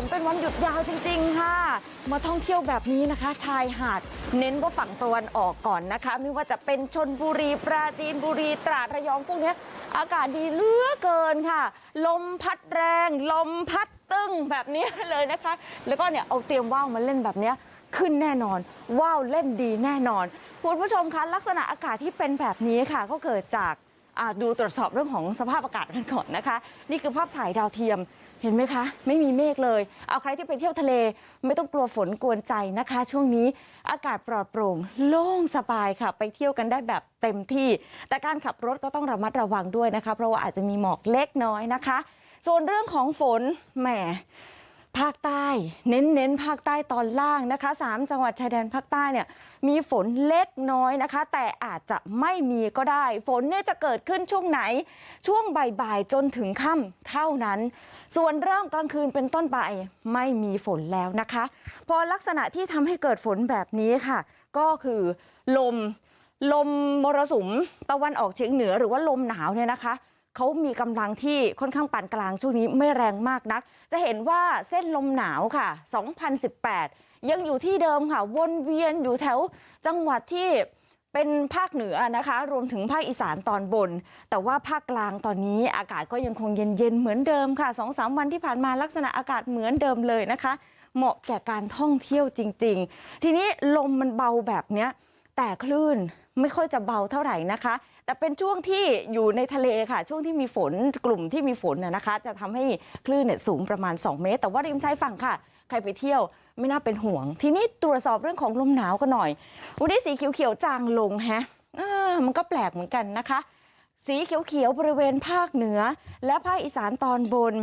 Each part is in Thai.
มเป็นวันหยุดยาวจริงๆค่ะ มาท่องเที่ยวแบบนี้นะคะ ชายหาดเน้นว่าฝั่งตะวันออกก่อนนะคะ ไม่ว่าจะเป็นชนบุรีปราจีนบุรีตราดระยองพวกนี้อากาศดีเหลือเกินค่ะ ลมพัดแรง ลมพัดตึ้งแบบนี้เลยนะคะ แล้วก็เนี่ยเอาเตรียมว่าวมาเล่นแบบนี้ขึ้นแน่นอนว่าวเล่นดีแน่นอนคุณผู้ชมคะลักษณะอากาศที่เป็นแบบนี้ค่ะ ก็เกิดจากดูตรวจสอบเรื่องของสภาพอากาศกันก่อนนะคะ นี่คือภาพถ่ายดาวเทียม เห็นไหมคะ ไม่มีเมฆเลย เอาใครที่ไปเที่ยวทะเล ไม่ต้องกลัวฝนกวนใจนะคะ ช่วงนี้อากาศปลอดโปร่ง โล่งสบายค่ะ ไปเที่ยวกันได้แบบเต็มที่ แต่การขับรถก็ต้องระมัดระวังด้วยนะคะ เพราะว่าอาจจะมีหมอกเล็กน้อยนะคะ ส่วนเรื่องของฝนแหม ภาคใต้เน้นเน้นภาคใต้ตอนล่างนะคะสามจังหวัดชายแดนภาคใต้เนี่ยมีฝนเล็กน้อยนะคะ แต่อาจจะไม่มีก็ได้ฝนเนี่ยจะเกิดขึ้นช่วงไหน ช่วงบ่ายๆจนถึงค่ำเท่านั้น ส่วนเริ่มกลางคืนเป็นต้นไปไม่มีฝนแล้วนะคะ พอลักษณะที่ทำให้เกิดฝนแบบนี้ค่ะ ก็คือลมลมมรสุมตะวันออกเฉียงเหนือหรือว่าลมหนาวเนี่ยนะคะ เขามีกำลังที่ค่อนข้างปานกลางช่วงนี้ไม่แรงมากนัก จะเห็นว่าเส้นลมหนาวค่ะ 2018 ยังอยู่ที่เดิมค่ะ วนเวียนอยู่แถวจังหวัดที่เป็นภาคเหนือนะคะ รวมถึงภาคอีสานตอนบน แต่ว่าภาคกลางตอนนี้อากาศก็ยังคงเย็นๆเหมือนเดิมค่ะสองสามวันที่ผ่านมาลักษณะอากาศเหมือนเดิมเลยนะคะ เหมาะแก่การท่องเที่ยวจริง ๆ ทีนี้ลมมันเบาแบบเนี้ยแต่คลื่น ไม่ค่อยจะเบาเท่าไหร่นะคะแต่เป็นช่วงที่อยู่ในทะเลค่ะช่วงที่มีฝนกลุ่มที่มีฝนนะคะ จะทำให้คลื่นเนี่ยสูงประมาณ 2 เมตร แต่ว่าริมชายฝั่งค่ะ ใครไปเที่ยวไม่น่าเป็นห่วง ทีนี้ตรวจสอบเรื่องของลมหนาวกันหน่อยวันนี้สีเขียวๆจางลงฮะมันก็แปลกเหมือนกันนะคะ สีเขียวๆบริเวณภาคเหนือ และภาคอีสานตอนบน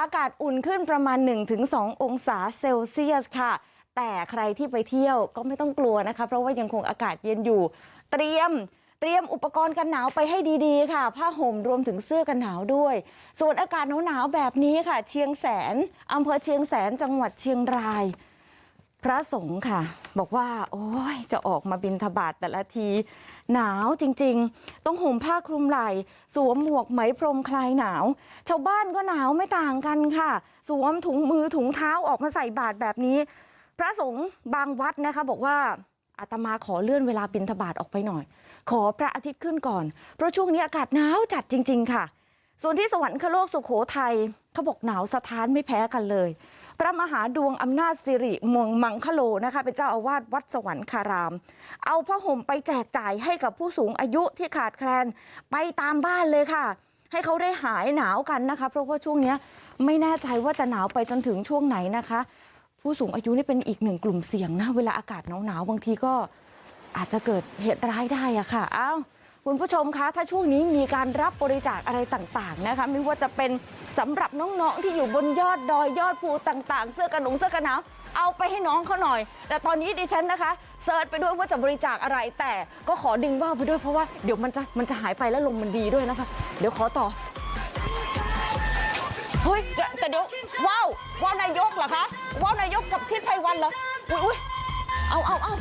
อากาศอุ่นขึ้นประมาณ 1-2 องศาเซลเซียสค่ะ แต่ใครที่ไปเที่ยวก็ไม่ต้องกลัวนะคะ เพราะว่ายังคงอากาศเย็นอยู่ เตรียมเตรียมอุปกรณ์กันหนาวไปให้ดีๆค่ะผ้าห่มรวมถึงเสื้อกันหนาวด้วย ส่วนอากาศหนาวๆแบบนี้ค่ะ เชียงแสนอำเภอเชียงแสนจังหวัดเชียงราย พระสงฆ์ค่ะ บอกว่า โอ้ยจะออกมาบินทบาทแต่ละที หนาวจริงๆ ต้องห่มผ้าคลุมไหล่สวมหมวกไหมพรมคลายหนาว ชาวบ้านก็หนาวไม่ต่างกันค่ะ สวมถุงมือถุงเท้าออกมาใส่บาตรแบบนี้ พระสงฆ์บางวัดนะคะบอกว่า อาตมาขอเลื่อนเวลาบินทบาทออกไปหน่อย ขอพระอาทิตย์ขึ้นก่อน เพราะช่วงนี้อากาศหนาวจัดจริง ๆ ค่ะ ส่วนที่สวรรคโลกสุขโขทัยเขาบอกหนาวสะท้านไม่แพ้กันเลย พระมหาดวงอำนาจสิริมงมังคโลนะคะเป็นเจ้าอาวาสวัดสวรรคาราม เอาผ้าห่มไปแจกจ่ายให้กับผู้สูงอายุที่ขาดแคลนไปตามบ้านเลยค่ะ ให้เขาได้หายหนาวกันนะคะ เพราะว่าช่วงนี้ไม่แน่ใจว่าจะหนาวไปจนถึงช่วงไหนนะคะ ผู้สูงอายุนี่เป็นอีกหนึ่งกลุ่มเสี่ยงนะเวลาอากาศหนาวๆบางทีก็อาจจะเกิดเหตุร้ายได้อะค่ะอ้าวคุณผู้ชมคะถ้าช่วงนี้มีการรับบริจาคอะไรต่างๆนะคะไม่ว่าจะเป็นสำหรับน้องๆที่อยู่บนยอดดอยยอดภูต่าง ๆ เสื้อกันหนงเสื้อกันหนาวเอาไปให้น้องเขาหน่อย แต่ตอนนี้ดิฉันนะคะเซิร์ชไปด้วยว่าจะบริจาคอะไรแต่ก็ขอดึงว่าวไปด้วยเพราะว่าเดี๋ยวมันจะมันจะหายไปแล้วลมมันดีด้วยนะคะ เดี๋ยวขอต่อ เฮ้ยแต่แต่เดี๋ยวว้าวว้าวนายกเหรอคะว้าวนายกกับทิศไพวันเหรออุ้ยอุ้ยเอาเอาเอา